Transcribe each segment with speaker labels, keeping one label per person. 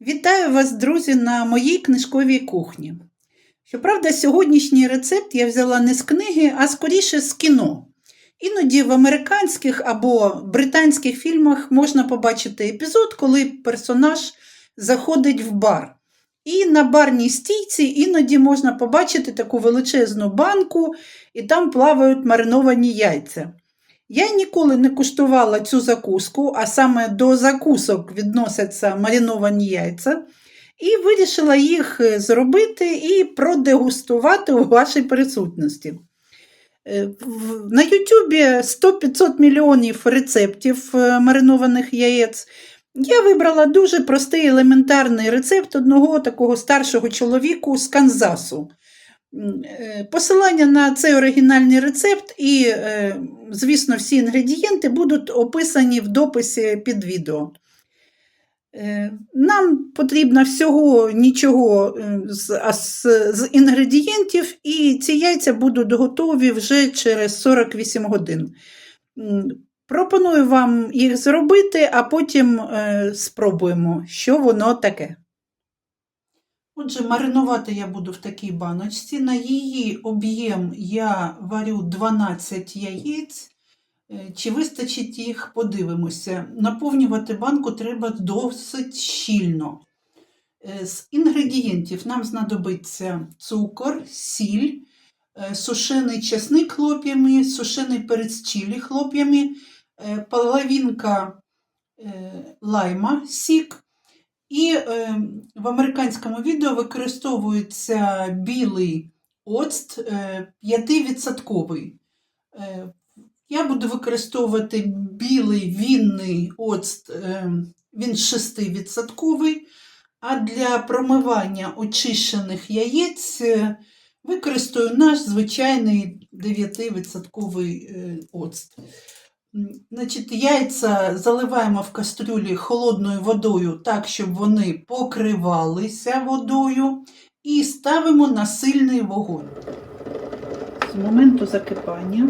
Speaker 1: Вітаю вас, друзі, на моїй книжковій кухні. Щоправда, сьогоднішній рецепт я взяла не з книги, а скоріше з кіно. Іноді в американських або британських фільмах можна побачити епізод, коли персонаж заходить в бар. І на барній стійці іноді можна побачити таку величезну банку, і там плавають мариновані яйця. Я ніколи не куштувала цю закуску, а саме до закусок відносяться мариновані яйця, і вирішила їх е, зробити і продегустувати у вашій присутності. Е, На Ютубі 100-500 мільйонів рецептів е, маринованих яєць. Я вибрала дуже простий елементарний рецепт одного такого старшого чоловіку з Канзасу. Е, Посилання на цей оригінальний рецепт і, е, звісно, всі інгредієнти будуть описані в дописі під відео. Е, Нам потрібно всього нічого з, з, інгредієнтів, і ці яйця будуть готові вже через 48 годин. Пропоную вам їх зробити, а потім спробуємо, що воно таке. Отже, маринувати я буду в такій баночці. На її об'єм я варю 12 яєць. Е, Чи вистачить їх, подивимося. Наповнювати банку треба досить щільно. Е, З інгредієнтів нам знадобиться цукор, сіль, е, сушений чесник хлоп'ями, сушений перець чилі хлоп'ями, половинка лайма, сік. І е, в американському відео використовується білий оцт е, 5%. Е, я буду використовувати білий вінний оцт, е, він 6%. А для промивання очищених яєць е, використаю наш звичайний 9% е, оцт. Значить, яйця заливаємо в кастрюлі холодною водою так, щоб вони покривалися водою, і ставимо на сильний вогонь. З моменту закипання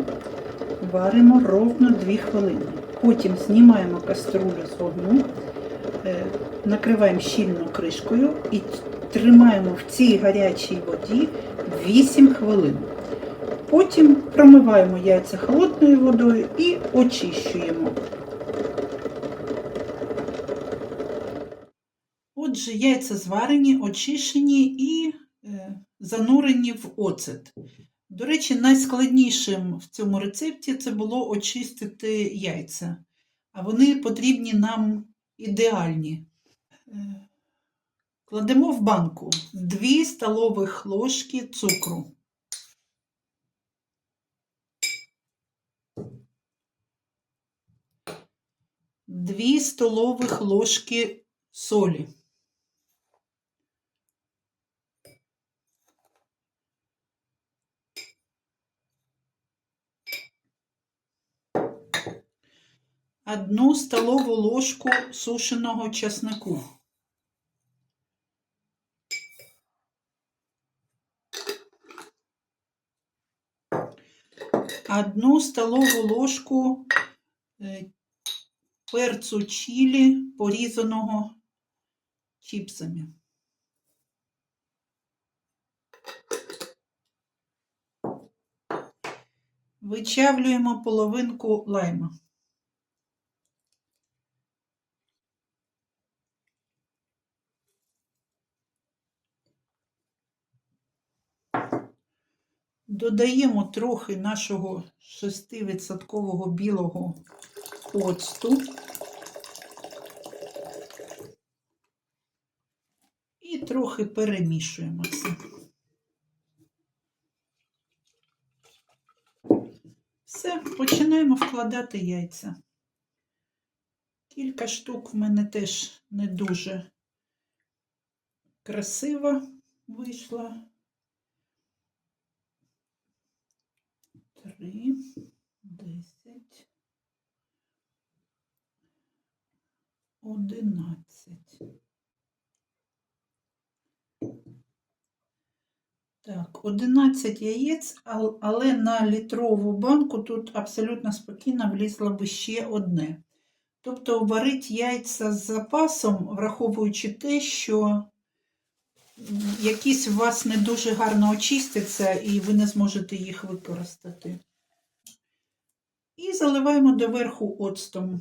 Speaker 1: варимо ровно 2 хвилини. Потім знімаємо каструлю з вогню, е, накриваємо щільно кришкою і тримаємо в цій гарячій воді 8 хвилин. Потім промиваємо яйця холодною водою і очищуємо. Отже, яйця зварені, очищені і е, занурені в оцет. До речі, найскладнішим в цьому рецепті це було очистити яйця, а вони потрібні нам ідеальні. Е, Кладемо в банку 2 столових ложки цукру. Дві столових ложки солі. Одну столову ложку сушеного чеснику. Одну столову ложку перцу чилі, порізаного чіпсами. Вичавлюємо половинку лайма. Додаємо трохи нашого 6% білого оцту. І трохи перемішуємо все. Все, починаємо вкладати яйця. Кілька штук в мене теж не дуже красиво вийшло. Три, десь. 11. Так, 11 яєць, але на літрову банку тут абсолютно спокійно влізло би ще одне. Тобто варить яйця з запасом, враховуючи те, що якісь у вас не дуже гарно очистяться, і ви не зможете їх використати. І заливаємо доверху оцтом.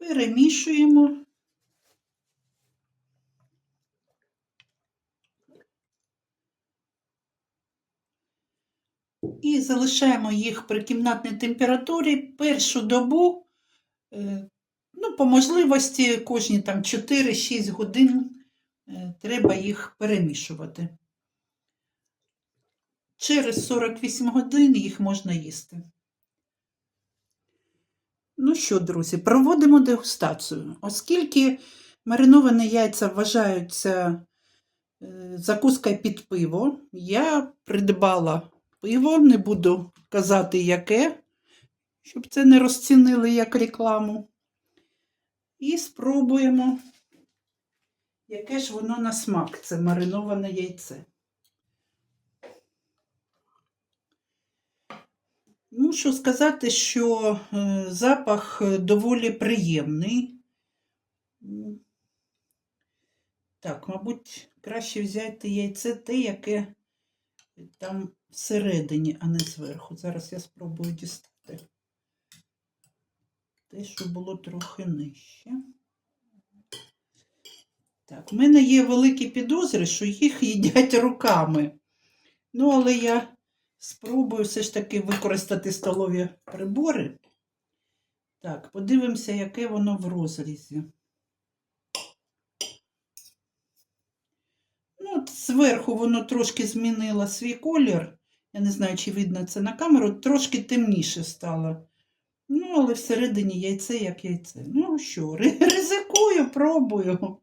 Speaker 1: Перемішуємо. І залишаємо їх при кімнатній температурі першу добу, е, ну, по можливості, кожні там 4-6 годин е, треба їх перемішувати. Через 48 годин їх можна їсти. Ну що, друзі, проводимо дегустацію. Оскільки мариновані яйця вважаються е, закускою під пиво, я придбала пиво, не буду казати яке, щоб це не розцінили як рекламу. І спробуємо, яке ж воно на смак, це мариноване яйце. Мушу сказати, що е, запах е, доволі приємний. Так, мабуть, краще взяти яйце те, яке там всередині, а не зверху. Зараз я спробую дістати. Те, що було трохи нижче. Так, в мене є великі підозри, що їх їдять руками. Ну, але я спробую все ж таки використати столові прибори. Так, подивимося, яке воно в розрізі. Ну, от зверху воно трошки змінило свій колір. Я не знаю, чи видно це на камеру, трошки темніше стало. Ну, але всередині яйце як яйце. Ну що, ризикую, пробую.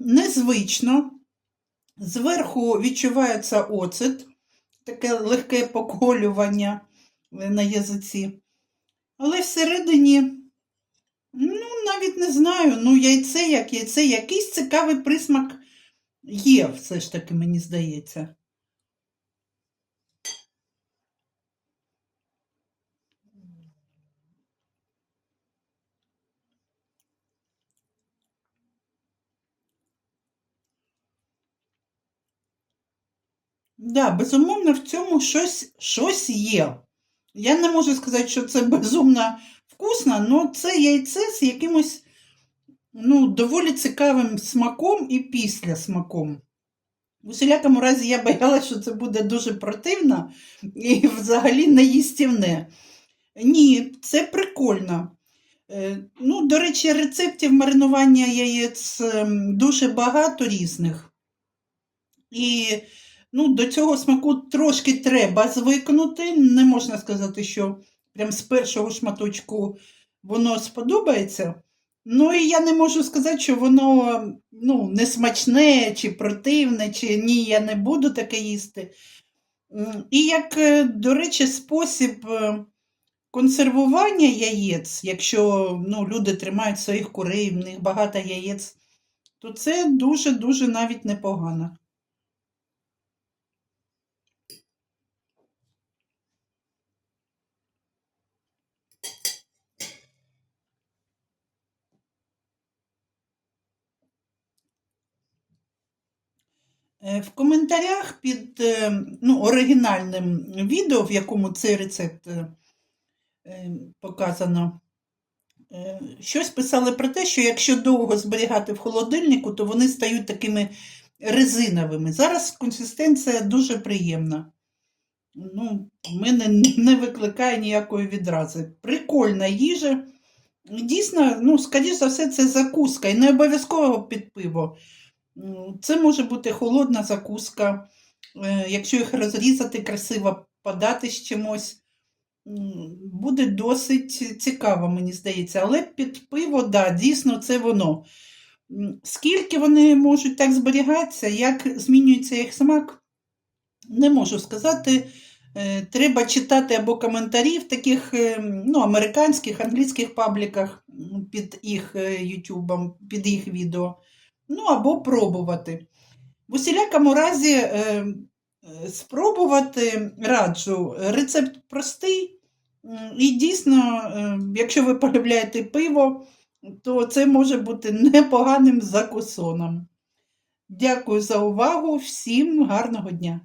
Speaker 1: Незвично. Зверху відчувається оцет, таке легке поколювання е, на язиці. Але всередині, ну, навіть не знаю, ну, яйце як яйце, якийсь цікавий присмак є, все ж таки, мені здається. Да, безумовно, в цьому щось, щось є. Я не можу сказати, що це безумно вкусно, але це яйце з якимось ну, доволі цікавим смаком і після смаком. У всілякому разі я боялася, що це буде дуже противно і взагалі неїстівне. Ні, це прикольно. Е, Ну, до речі, рецептів маринування яєць ем, дуже багато різних. І ну, до цього смаку трошки треба звикнути. Не можна сказати, що прям з першого шматочку воно сподобається. Ну, і я не можу сказати, що воно ну, не смачне, чи противне, чи ні, я не буду таке їсти. І як, е, до речі, спосіб е, консервування яєць, якщо ну, люди тримають своїх курей, в них багато яєць, то це дуже-дуже навіть непогано. В коментарях під е, ну, оригінальним відео, в якому цей рецепт е, е, показано, е, щось писали про те, що якщо довго зберігати в холодильнику, то вони стають такими резиновими. Зараз консистенція дуже приємна. Ну, в мене не викликає ніякої відрази. Прикольна їжа, Дійсно, ну, скоріш за все, це закуска, і не обов'язково під пиво. Це може бути холодна закуска, е, якщо їх розрізати красиво, подати з чимось. Буде досить цікаво, мені здається. Але під пиво, да, дійсно, це воно. Скільки вони можуть так зберігатися, як змінюється їх смак, не можу сказати. Е, Треба читати або коментарі в таких е, ну, американських, англійських пабліках під їх ютубом, під їх відео. Ну, або пробувати. В усілякому разі е, е, спробувати раджу. Рецепт простий. І дійсно, е, якщо ви полюбляєте пиво, то це може бути непоганим закусоном. Дякую за увагу, всім гарного дня!